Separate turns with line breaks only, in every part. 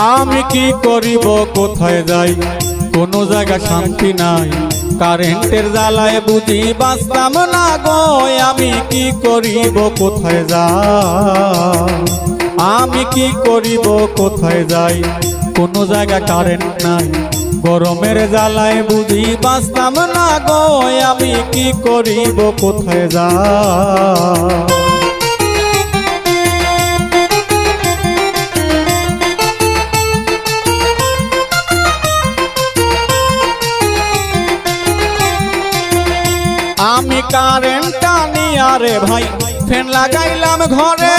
আমি কি করিব? কোথায় যাই? কোনো জায়গা শান্তি নাই। কারেন্টের জ্বালায় বুঝি বাঁচতাম না গো। আমি কি করিব? কোথায় যাই? আমি কি করিব? কোথায় যাই? কোনো জায়গা কারেন্ট নাই। গরমের জ্বালায় বুঝি বাঁচতাম না গো। আমি কি করিব? কোথায় যাই? কারেন্টটা নিয়ে আরে ভাই, ফ্যান লাগাইলাম ঘরে।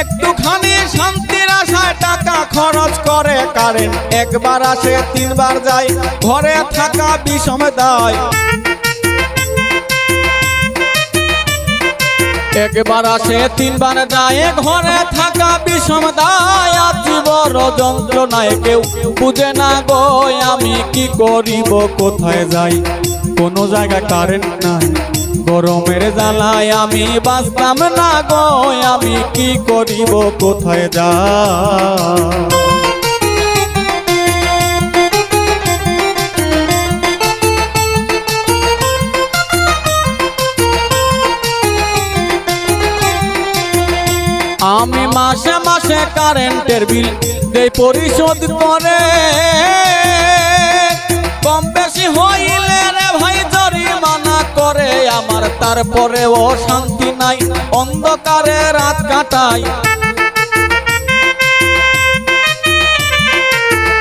একটুখানি শান্তির আশায় টাকা খরচ করে কারেন্ট, একবার আসে, তিনবার যায়, ঘরে থাকা বিষম দায়। একবার আসে, তিনবার যায়, ঘরে থাকা বিষম দায়। বড় যন্ত্রণায় কেউ বুঝে না গো, আমি কি করিব, কোথায় যাই? কোনো জায়গায় কারেন্ট নাই। গরমের জ্বালায় আমি বাঁচতাম না গো, আমি কি করিব, কোথায় যা আমি মাসে মাসে কারেন্টের বিল দেই, পরিশোধ করে। কম বেশি হইলে আমার তারপরে ও শান্তি নাই, অন্ধকারে রাত কাটাই।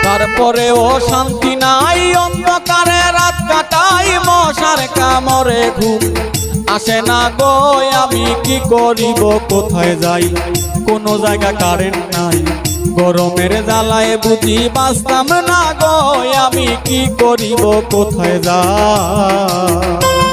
তারপরে ও শান্তি নাই, অন্ধকারে রাত কাটাই, মশার কামড়ে ঘুম। আসে না গো, আমি কি করিব, কোথায় যাই? কোনো জায়গা কারেন্ট নাই। গরমের জ্বালায় বুঝি বাঁচতাম না গো, আমি কি করিব, কোথায় যাই?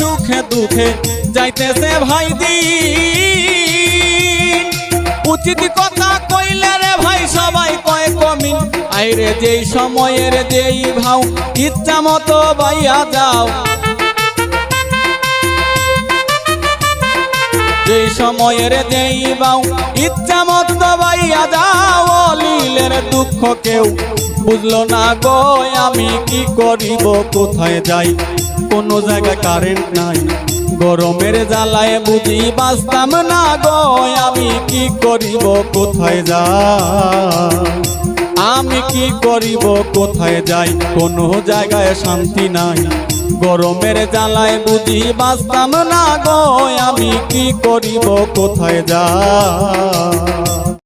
সুখে দুঃখে যাইতেছে ভাই দিন। উচিত কথা কইলে রে ভাই সবাই কয় কমিন। আইরে যেই সময়ের যেই ভাও, ইচ্ছা মতো বাইয়া যাও। যেই সময়ের যেই বাউ ইচ্ছা মতো বাইয়া যাও। অলিলের দুঃখ কেউ বুঝলো না গো, আমি কি করিব, কোথায় যাই? কোনো জায়গায় কারেন্ট নাই। গরমের জ্বালায় বুঝি বাঁচতাম না গো, আমি কি করিব, কোথায় যাই? আমি কি করিব, কোথায় যাই? কোনো জায়গায় শান্তি নাই। গরমের জ্বালায় বুঝি বাঁচতাম না গো, আমি কি করিব, কোথায় যাই?